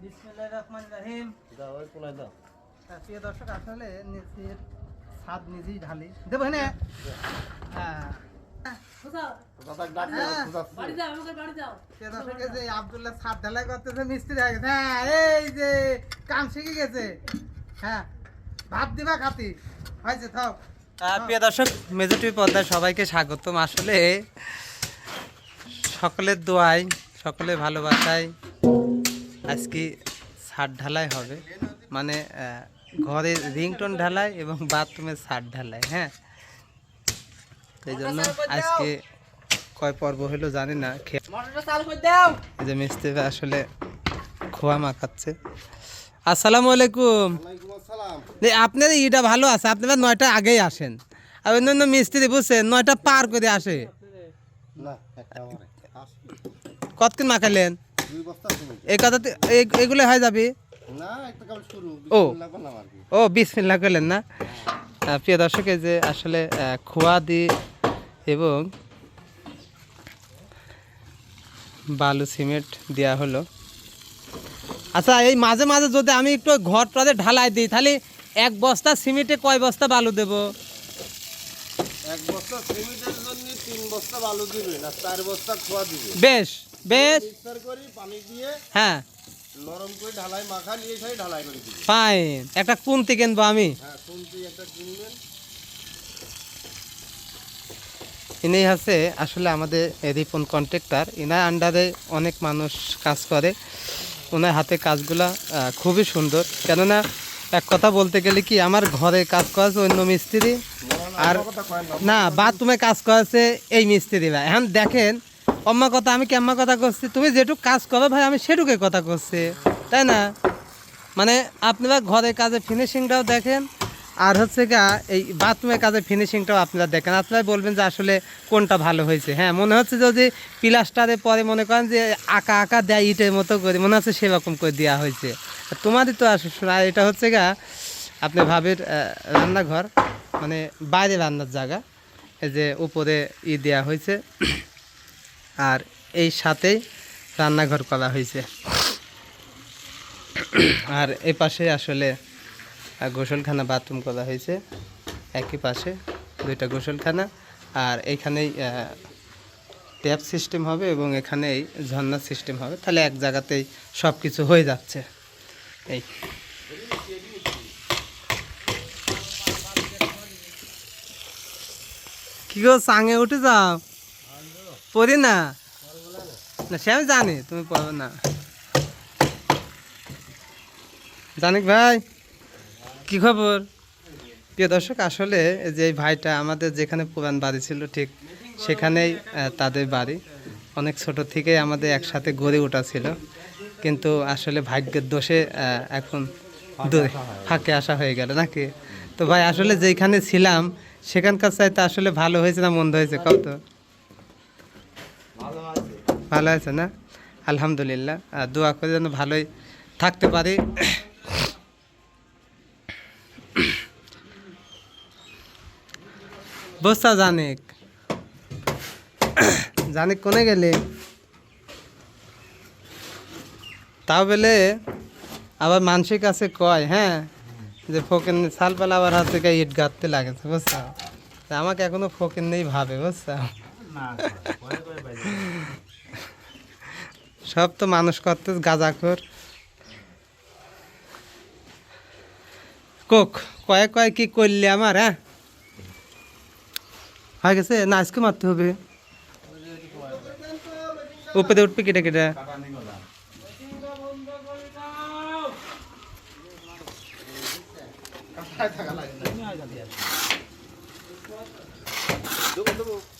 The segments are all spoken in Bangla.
বিসমিল্লাহির রহমানির রহিম। দাও ওই পোলাই দাও। হ্যাঁ, প্রিয় দর্শক আসলে নিজেই ঢালি। দেবো হ্যাঁ হ্যাঁ আব্দুল্লাহ ছাদ ঢালাই করতেছে মিস্ত্রি হয়ে গেছে। হ্যাঁ এই যে কাম শিখে গেছে। হ্যাঁ ভাত দিবা খাতি। হয়েছে থাক প্রিয় দর্শক পর্দায় সবাইকে স্বাগতম। আসলে সকলের দোয়াই সকলের ভালোবাসায় আজকে ছাদ ঢালাই হবে। মানে ঘরে রিংটোন ঢালাই এবং বাথরুমের ছাদ ঢালাই হ্যাঁ? সেই জন্য আজকে কয় পর্ব হলো জানি না এই যে মিস্ত্রি আসলে খোয়া মাখাচ্ছে। আসসালামু আলাইকুম। যে আপনার ইটা ভালো আছে আপনারা নয়টা আগেই আসেন। আর অন্য মিস্ত্রি বুঝছেন নয়টা পার করে আসে। কতক্ষণ মাখালেন? দুই বস্তা এই এগুলো হয়ে যাবে। ও। ও বিসমিল্লা করলেন না? প্রিয় দর্শক এই যে আসলে খোয়া দি এবং বালু সিমেন্ট দেওয়া হলো। আচ্ছা এই মাঝে মাঝে যদি আমি একটু ঘরটাতে ঢালাই দিই তাহলে এক বস্তা সিমেন্টে কয় বস্তা বালু দেবো? এক বস্তা সিমেন্টের জন্য তিন বস্তা বালু দিবে না চার বস্তা খোয়া দিবে বেশ। বেশ। করি পানি দিয়ে হ্যাঁ। নরম করে ঢালাই মাখা নিয়ে খাই ঢালাই করে দিবে ফাইন একটা কুন্তি কিনবো আমি। হ্যাঁ একটা কিনবেন ইনি হচ্ছে আসলে আমাদের রিপন কন্ট্রাক্টর। ইনার আন্ডারে অনেক মানুষ কাজ করে। ওনার হাতে কাজগুলা খুবই সুন্দর। কেননা এক কথা বলতে গেলে কি আমার ঘরে কাজ করেছে অন্য মিস্ত্রি আর না। না বাথরুমে কাজ করেছে এই মিস্ত্রিরা। এখন দেখেন অম্মা কথা, আমি কেম্মা কথা করছি? তুমি যেটুকু কাজ করো ভাই, আমি সেটুকুই কথা করছি। তাই না? মানে আপনারা ঘরের কাজে ফিনিশিংটাও দেখেন, আর হচ্ছে গা এই বাথরুমের কাজে ফিনিশিংটাও আপনারা দেখেন। আপনারা বলবেন যে আসলে কোনটা ভালো হয়েছে। হ্যাঁ মনে হচ্ছে যদি প্লাস্টারে পরে মনে করেন যে আঁকা আঁকা দেয় ইটের মতো করে, মনে হচ্ছে সেরকম করে দেওয়া হয়েছে। তোমাদের তো আসলে এটা হচ্ছে গা আপনি ভাবের রান্নাঘর মানে বাইরে রান্নার জায়গা, এই যে উপরে ই দেওয়া হয়েছে। আর এই সাথেই রান্নাঘর করা হয়েছে। আর এই পাশে আসলে গোসলখানা বাথরুম করা হয়েছে। একই পাশে দুইটা গোসলখানা। আর এখানেই ট্যাপ সিস্টেম হবে এবং এখানেই ঝর্ণা সিস্টেম হবে। তাহলে এক জায়গাতেই সব কিছু হয়ে যাচ্ছে। এই। কি গো সাঙে উঠে যাও। পড়ি না। না সে আমি জানি, তুমি পড়ো না। জানিক ভাই, কি খবর? প্রিয় দর্শক, আসলে যে ভাইটা আমাদের যেখানে পুরান বাড়ি ছিল, ঠিক সেখানেই তাদের বাড়ি। অনেক ছোট থেকেই আমাদের একসাথে গড়ে ওঠা ছিল। কিন্তু আসলে ভাগ্যের দোষে এখন দূরে ফাঁকে আসা হয়ে গেল নাকি? তো ভাই, আসলে যেখানে ছিলাম, সেখানকার চাইতে আসলে ভালো হয়েছে না মন্দ হয়েছে? কত ভালো আছে না? আলহামদুলিল্লাহ। আর দোয়া করে যেন ভালোই থাকতে পারি। বস্তা জানিক। জানিক কোনে গেলে? তাও বেলে আবার মানুষের কাছে কয় হ্যাঁ? যে ফকির সালপালা আবার হাত থেকে ইট গাঁততে লাগেছে, বুঝছ? আমাকে এখনও ফকির নেই ভাবে, বুঝছ? সব তো মানুষ করতে গাজাখোর কোক, কয়ে কয়ে কি করলি আমার হ্যাঁ? হয়ে গেছে, না, আজকে মারতে হবে। উপরে উঠবে কেটে কেটে। দেবো দেবো হুম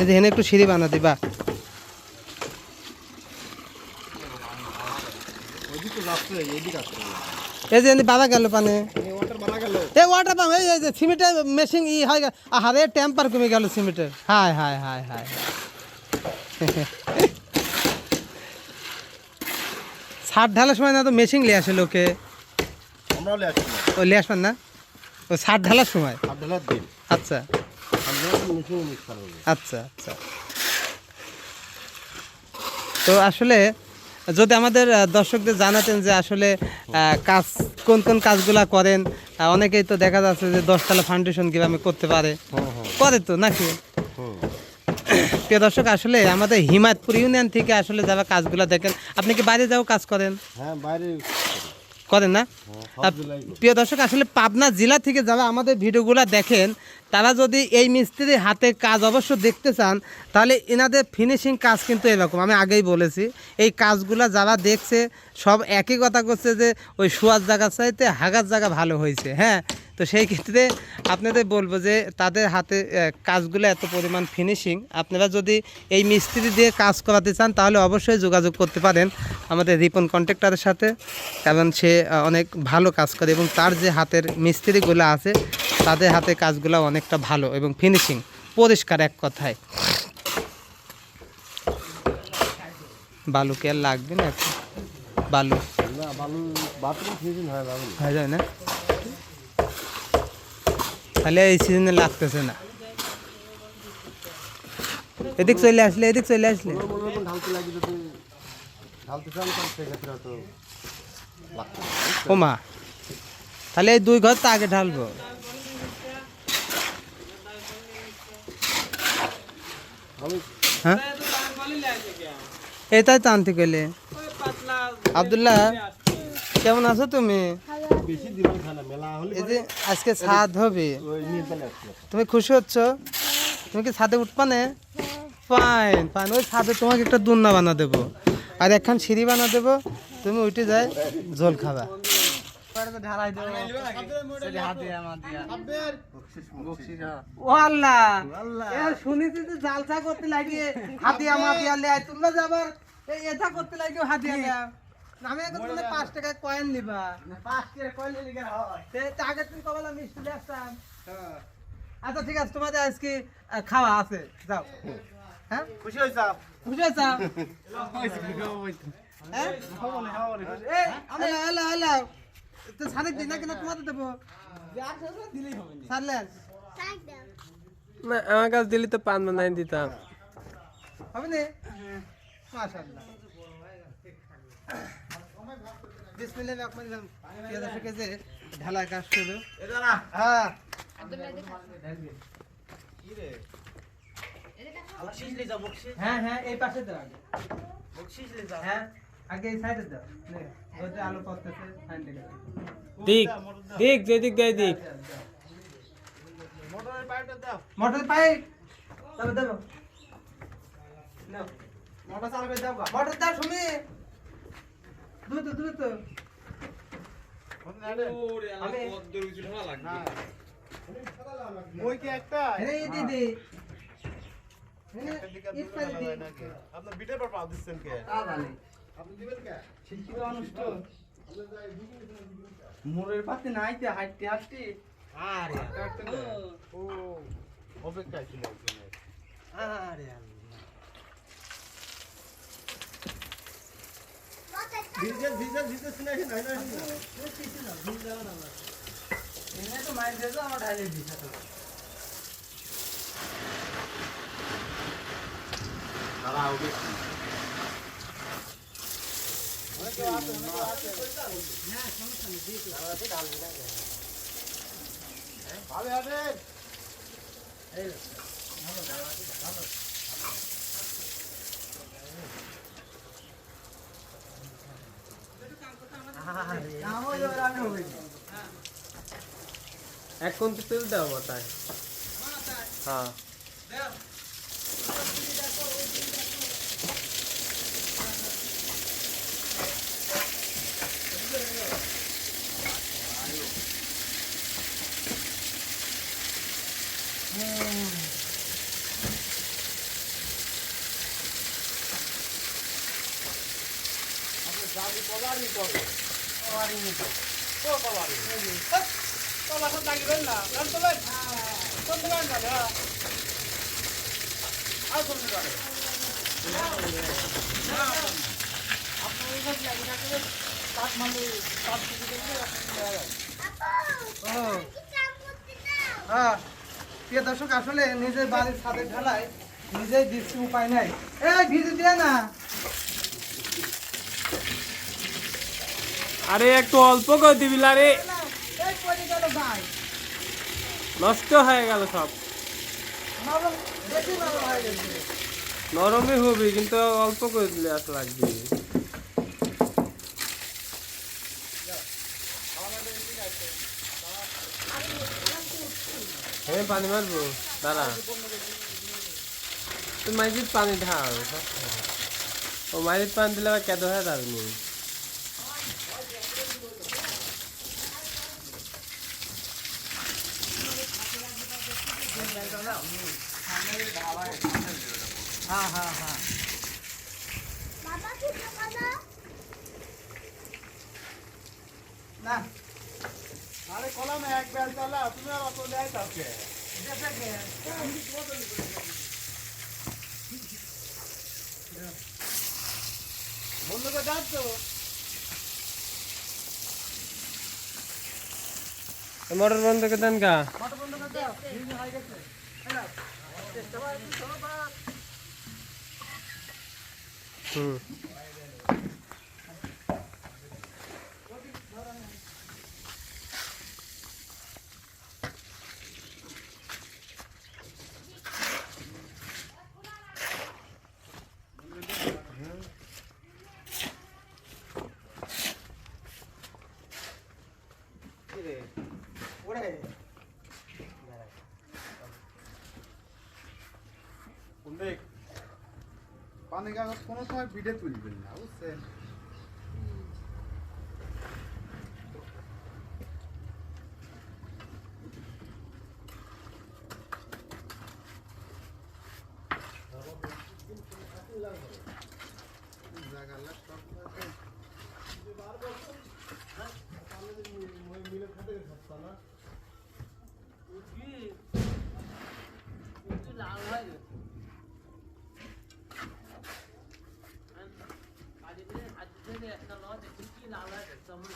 এই দেখেন একটু সিঁড়ি বানা দিবা। এই যে বাধা গেল পানে। এই ওয়াটার পাম্প এই যে সিমেন্টের মেশিন ই হয় আহারে টেম্পার কমে গেল সিমেন্টের। হায় হায় হায় হায়। ছাদ ঢালার সময় না তো মেশিন লিয়ে আসে লোকে। আমরাও ও আসবেন না? ও সার ঢালার সময়? সার ঢালার দিন। আচ্ছা। আচ্ছা আচ্ছা। তো আসলে যদি আমাদের দর্শকদের জানাতেন যে আসলে কাজ কোন কোন কাজগুলা করেন অনেকেই তো দেখা যাচ্ছে যে দশতলা ফাউন্ডেশন কীভাবে করতে পারে। হুম হুম করে তো নাকি? প্রিয় দর্শক আসলে আমাদের হিমায়তপুর ইউনিয়ন থেকে আসলে যারা কাজগুলো দেখেন আপনি কি বাইরে যাও কাজ করেন? হ্যাঁ বাইরে করেন না। প্রিয় দর্শক, আসলে পাবনা জেলা থেকে যারা আমাদের ভিডিওগুলো দেখেন, তারা যদি এই মিস্ত্রির হাতে কাজ অবশ্য দেখতে চান, তাহলে এনাদের ফিনিশিং কাজ কিন্তু এরকম, আমি আগেই বলেছি এই কাজগুলো যারা দেখছে, সব একই কথা করছে যে, ওই শোয়ার জায়গা চাইতে হাগার জায়গা ভালো হয়েছে হ্যাঁ তো সেই ক্ষেত্রে আপনাদের বলব যে তাদের হাতে কাজগুলো এত পরিমাণ ফিনিশিং আপনারা যদি এই মিস্ত্রি দিয়ে কাজ করাতে চান তাহলে অবশ্যই যোগাযোগ করতে পারেন আমাদের রিপন কন্ট্রাক্টরের সাথে কারণ সে অনেক ভালো কাজ করে এবং তার যে হাতের মিস্ত্রিগুলো আছে তাদের হাতে কাজগুলো অনেকটা ভালো এবং ফিনিশিং পরিষ্কার এক কথায়। বালু কি আর লাগবে না? বালু। বালু বাথরুম ফিনিশিং হয় হয়ে যায় না? তাহলে এই সিজনে লাগতেছে না। এদিক চলে আসলে এদিক চলে আসলে। পারে। ওমা তাহলে এই দুই ঘর তো আগে ঢালবো। হ্যাঁ? এটাই তো আনতে গেলে। আবদুল্লাহ কেমন আছো তুমি? এই যে আজকে ছাদ হবে। তুমি খুশি হচ্ছ? তুমি কি ছাদে উঠবা না ফাইন ফাইন ওই ছাদে তোমাকে একটা দুন্না বানা দেবো। আর একখান সিঁড়ি বানা দেবো। তুমি উঠে যায় জল খাবা। ও আল্লাহ শুনেছি যে জালসা করতে লাগে হাতিয়া মাতিয়া লে তোমরা যে আবার এই এটা করতে লাগে হাতিয়া আমি এখন তুমি পাঁচ টাকা কয়েন নিবা। পাঁচ টাকা কয়েন নিলে হয়? আগে তুমি কবেলা মিষ্টি আসতাম। আচ্ছা ঠিক আছে তোমাদের আজকে খাওয়া আছে। যাও। হ্যাঁ? খুশি হয়েছ? খুশি হয়েছ? হ্যাঁ? এই, হ্যালো, হ্যালো, হ্যালো। তো সাড়ে দিন না কিনা তোমাদের দেবো? সারলেন না আমার কাছে দিলি তো পান বানাই দিতাম। হবে নি? মাশাআল্লাহ। বিসমিল্লাহির রহমানির রহিম। প্রিয় দর্শক যে ঢালাই কাজ শুরু। হ্যাঁ। হ্যাঁ হ্যাঁ এই পাশে দাও আগে। হ্যাঁ আগে এই সাইডে দাও। যে আলো পড়তেছে ফাইন দিকে দিক দিক দেয় দিক। Motor pipe? তবে দেবো নাও। মোটর চালু করে দাও মোটর দাও শুনি দ্রুত দ্রুত। পারে দি আপনার বিটের পর দিচ্ছেন কে? আপনি দিবেন শিক্ষিত মোড়ের পাতে নাইতে হাঁটতে হাঁটতে। আরে ও অপেক্ষায় ছিল। আরে ভিজে ভিজে ভিজে শুনে নাই নাই এনে তো মাইন্ড দেছো আমার ঢালে দিছে তো তারা হবে ভাবে হবে এক কোন তুল দাও মাথায় হ্যাঁ। ও হ্যাঁ। প্রিয় দর্শক আসলে নিজের বাড়ির ছাদে ঢালাই নিজেই দিচ্ছি উপায় নাই এই ভিজে দিয়ে না আরে একটু অল্প করে দিবি লা রে এই পড়ে গেল ভাই নষ্ট হয়ে গেল সব। নরমই হবে, কিন্তু অল্প করে দিলে এত লাগবে হ্যাঁ পানি মারবো। দাঁড়া। তুই মাইজিত পানি ঢাল। ও মাইজিত পানি দিলে আবার কেদ হয়ে যাবে হ্যাঁ হ্যাঁ হ্যাঁ। না। আরে কলাম এক বেল চালা তুমি আর অত দেয় তাকে বন্ধুকে ডাকতো মোটর বন্ধ করে দেন কা? মোটর বন্ধ করে দাও হয়ে গেছে হুম ওরে দেখ পানি কাগজ কোনো সময় পিঠে তুলবেন না বুঝছেন?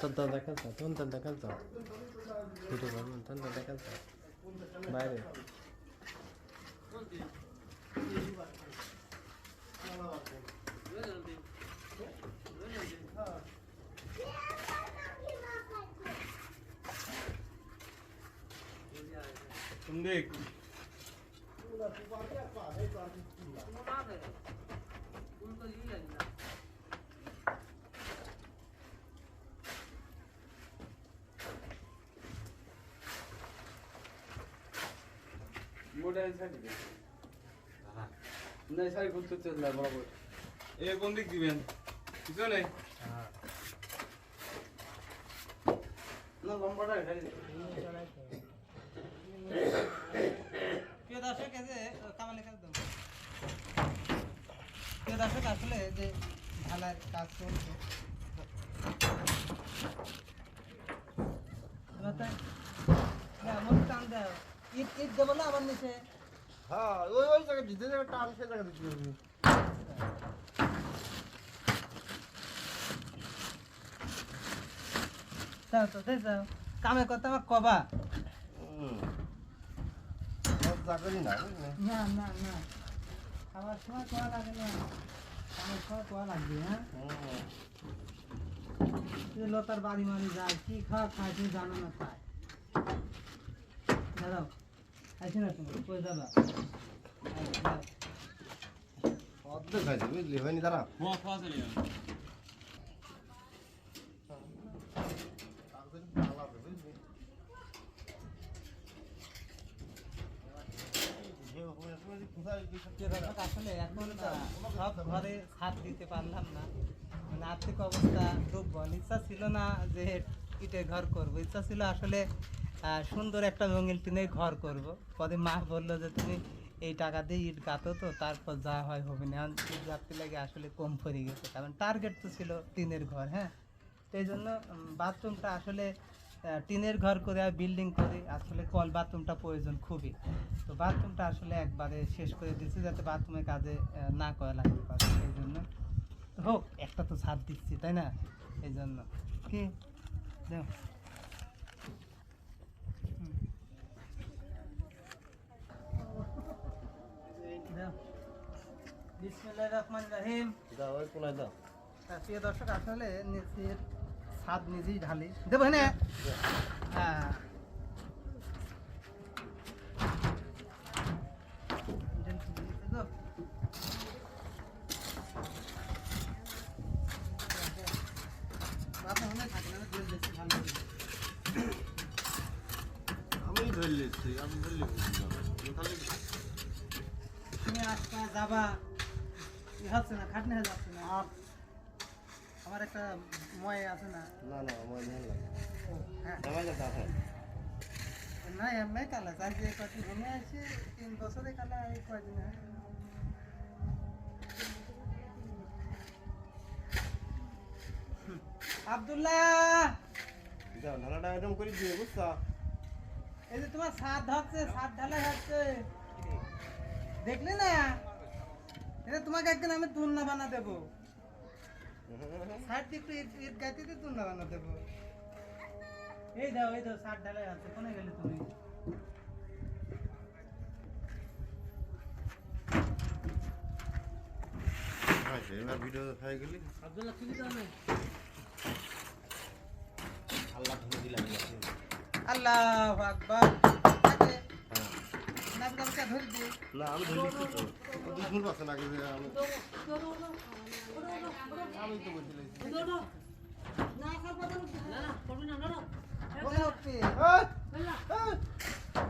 단단다 간다 단단다 간다 그러면 단단다 간다 말해 근데 그... করব তন্ত দেখাল তো বাইরে দেখ এ কোন দিক দিবেন? পিছনে? না লম্বাটা প্রিয় দর্শক যে কামালে কাজ দাও প্রিয় দর্শক আসলে যে ঢালাই কাজ চলছে। না, মোট টান দাও। ইট ইট দেবো না আবার নিচে। হ্যাঁ ওই ওই জায়গা দিতে জায়গা টান সে জায়গা দিতে হবে যাও তো দেখ যাও কামে করতে আমার কবা? সব চাকরি না বুঝলেন না না না। খাবার সময় কোয়া লাগে না। খাবার সময় কোয়া লাগবে হ্যাঁ? এই বাড়ি মারি যায় কি খাওয়া খায় তুমি জানো না তাই। দাঁড়াও। অর্ধেক খাইছে বুঝলি? হয়নি তারা দর্শক, আসলে এখন সব ঘরে ছাদ দিতে পারলাম না। মানে আর্থিক অবস্থা দুর্বল ইচ্ছা ছিল না যে ইটের ঘর করব। ইচ্ছা ছিল আসলে সুন্দর একটা রঙিন টিনের ঘর করব। পরে মা বলল যে, তুমি এই টাকা দিয়ে ইট গাঁথো তো, তারপর যা হয় হবে না। ইট গাঁথতে লাগে আসলে কম পড়ে গেছে, কারণ টার্গেট তো ছিল টিনের ঘর হ্যাঁ? এই জন্য বাথরুমটা আসলে টিনের ঘর করে আর বিল্ডিং করে, আসলে কল বাথরুমটা প্রয়োজন খুবই। তো বাথরুমটা আসলে একবারে শেষ করে দিচ্ছি যাতে বাথরুমের কাজে না করা লাগতে পারে, এই জন্য। হোক, একটা তো ছাদ দিচ্ছি, তাই না? এই জন্য। কি দেও হুম। বিসমিল্লাহির রহমানির রহিম। দাও ওই কোনায় দাও। প্রিয় দর্শক আসলে নিজের স্বাদ নিজেই ঢালি। দেবো। হ্যাঁ হ্যাঁ আমি ধরে লিখছি আমি ধরে লিখছি খালি তুমি আজকে যাবা ই হচ্ছে না খাটনি হয়ে যাচ্ছে না আমার একটা ময় আছে না না না আমার ধ্যান লাগে হ্যাঁ আমার কাছে আছে না এমনি কালা চাই যে আছে? তিন বছরে কালা এই আব্দুল্লাহ! ঢালাটা এরকম করে দিয়ে বুঝছ? এই যে তোমার ছাদ হচ্ছে ছাদ ঢালাই হচ্ছে। দেখলে না? এটা তোমাকে একদিন আমি তুলনা বানা দেবো। একটু ইট ইট গাইতে তুলনা বানা দেবো। এই দাও এই দাও ছাদ ঢালাই আছে কোনে গেলে তুমি? এবার ভিডিও হয়ে গেলি আব্দুল্লাহ না। আল্লাহ ধরে দিলাম আল্লাহ আকবার। আগে নাম কালকে ধরে দিই না আমি ধরে লিখছি তো দুজন আছে না যে আমি আমি তো বলছি কোনে উঠবে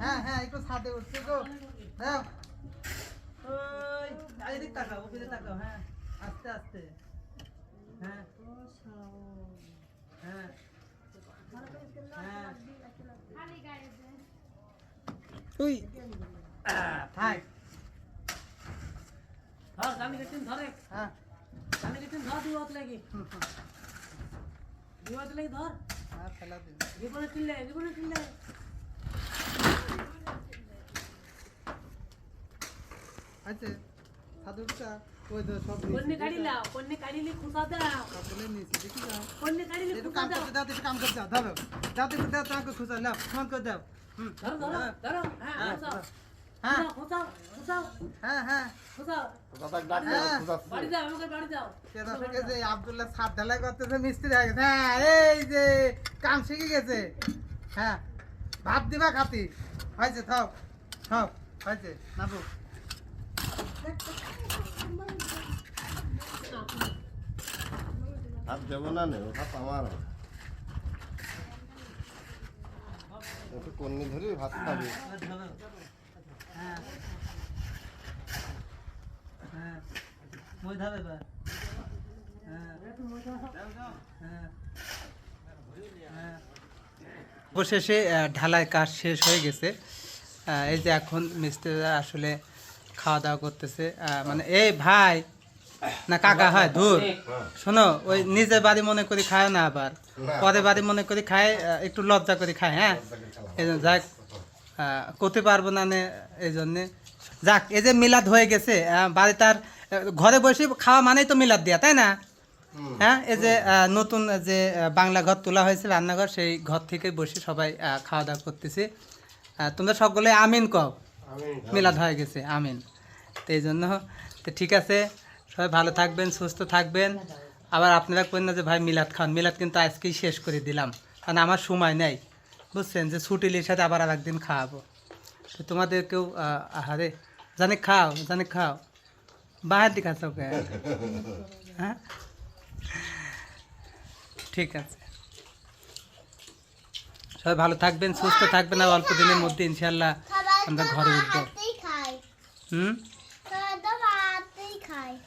হ্যাঁ হ্যাঁ একটু ছাদে উঠছে গো দাও। ওই এদিক তাকাও ওদিকে তাকাও হ্যাঁ আস্তে আস্তে। হ্যাঁ হ্যাঁ হ্যাঁ। উই থাক। ধর আমি গেছেন ধরে হ্যাঁ। আমি গেছেন ধর দিওয়াত লাগি। দিওয়াত লাগি ধর। হ্যাঁ আচ্ছা সাধুটা ওই তো সব কন্যে কাড়ি লাও কন্যে কাড়িলে খুশা দাও সবগুলো নিয়েছি দেখি যাও। কন্যে কাড়িলে কাম দাও দাও একটু কাম করতে দাও দাও। দাও একটু দাও তোমাকে খুশা নাও ফোন করে দাও। হুম ধরো ধরো ধরো হ্যাঁ। হ্যাঁ, হ্যাঁ হ্যাঁ। হ্যাঁ ডাক দাও। বাড়ি আমাকে বাড়ি আব্দুল্লাহ ছাদ ঢালাই করতেছে মিস্ত্রি হয়ে গেছে। হ্যাঁ এই যে কাম শিখে গেছে। হ্যাঁ ভাত দিবা খাতি। হয়েছে থাও থাও হয়েছে নাবু। হাত দেবো না নে হাত আমার। একটু কন্নি ধরে ভাত খাবে। হ্যাঁ মই ধাবে এবার অবশেষে ঢালাই কাজ শেষ হয়ে গেছে। এই যে এখন মিস্ত্রিরা আসলে খাওয়া দাওয়া করতেছে। মানে এই ভাই না কাকা হয় ধুর। শোনো ওই নিজের বাড়ি মনে করি খায় না আবার। পরে বাড়ি মনে করি খায় একটু লজ্জা করে খায় হ্যাঁ? আহ, করতে পারব না এই জন্যে। যাক এই যে মিলাদ হয়ে গেছে আহ, বাড়ি তার ঘরে বসে খাওয়া মানেই তো মিলাদ দেয়া তাই না? হ্যাঁ এই যে নতুন যে বাংলা ঘর তোলা হয়েছে রান্নাঘর সেই ঘর থেকে বসে সবাই খাওয়া দাওয়া করতেছে। তোমরা সকলে আমিন কও। মিলাদ হয়ে গেছে আমিন। তো এই জন্য তো ঠিক আছে সবাই ভালো থাকবেন সুস্থ থাকবেন। আবার আপনারা করেন না যে ভাই মিলাদ খান। মিলাদ কিন্তু আজকেই শেষ করে দিলাম কারণ আমার সময় নেই। বুঝছেন যে ছুটিলির সাথে আবার আর একদিন খাওয়াবো। তো তোমাদেরকেও আহ, আহারে জানে খাও জানে খাও। বাহার দিকে খাচ্ছ ওকে হ্যাঁ? ঠিক আছে। সবাই ভালো থাকবেন সুস্থ থাকবেন আর অল্প দিনের মধ্যে ইনশাল্লাহ আমরা ঘরে উঠবো। হুম?